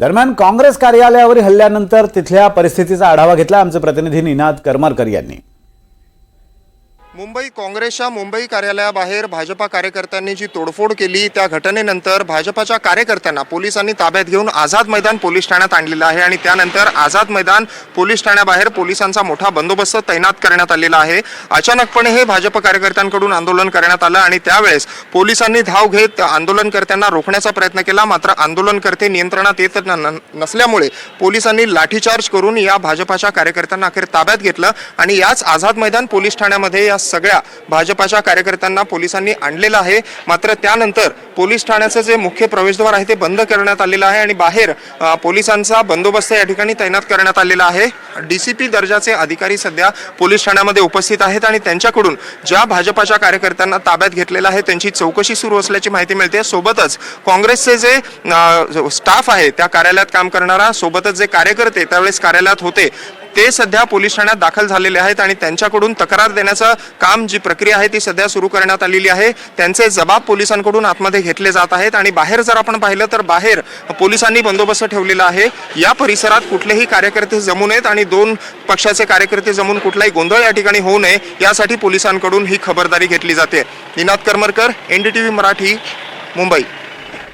दरम्यान काँग्रेस कार्यालयावरील हल्ल्यानंतर तिथल्या परिस्थितीचा आढावा घेतला आमचे प्रतिनिधी निनाद करमरकर यांनी. मुंबई काँग्रेसच्या मुंबई कार्यालयाबाहेर भाजपा कार्यकर्त्यांनी जी तोडफोड केली त्या घटनेनंतर भाजपाच्या कार्यकर्त्यांना पोलिसांनी ताब्यात घेऊन आझाद मैदान पोलीस ठाण्यात आणलेलं आहे आणि त्यानंतर आझाद मैदान पोलीस ठाण्याबाहेर पोलिसांचा मोठा बंदोबस्त तैनात करण्यात आलेला आहे. अचानकपणे हे भाजप कार्यकर्त्यांकडून आंदोलन करण्यात आलं आणि त्यावेळेस पोलिसांनी धाव घेत आंदोलनकर्त्यांना रोखण्याचा प्रयत्न केला. मात्र आंदोलनकर्ते नियंत्रणात येत न- न- नसल्यामुळे पोलिसांनी लाठीचार्ज करून या भाजपाच्या कार्यकर्त्यांना अखेर ताब्यात घेतलं आणि याच आझाद मैदान पोलीस ठाण्यामध्ये या सगळ्या भाजपाच्या कार्यकर्त्यांना पोलिसांनी आणलेलं आहे. मात्र त्यानंतर पोलीस ठाण्याचं जे मुख्य प्रवेशद्वार आहे ते बंद करण्यात आलेलं आहे आणि बाहेर पोलिसांचा बंदोबस्त या ठिकाणी तैनात करण्यात आलेला आहे. डी सी पी दर्जाचे अधिकारी सध्या पोलीस ठाण्यामध्ये उपस्थित आहेत आणि त्यांच्याकडून ज्या भाजपाच्या कार्यकर्त्यांना ताब्यात घेतलेलं आहे त्यांची चौकशी सुरू असल्याची माहिती मिळते. सोबतच काँग्रेसचे जे स्टाफ आहे त्या कार्यालयात काम करणारा सोबतच जे कार्यकर्ते त्यावेळेस कार्यालयात होते ते सध्या पोलीस ठाण्यात दाखल झालेले आहेत आणि त्यांच्याकडून तक्रार देण्याचं काम जी प्रक्रिया आहे ती सध्या सुरू करण्यात आलेली आहे. त्यांचे जबाब पोलिसांकडून आतमध्ये घेतले जात आहेत आणि बाहेर जर आपण पाहिलं तर बाहेर पोलिसांनी बंदोबस्त ठेवलेला आहे. या परिसरात कुठलेही कार्यकर्ते जमू नयेत आणि दोन पक्षाचे कार्यकर्ते जमून कुठलाही गोंधळ या ठिकाणी होऊ नये यासाठी पोलिसांकडून ही खबरदारी घेतली जाते. निनाद करमरकर एनडीटीव्ही मराठी मुंबई.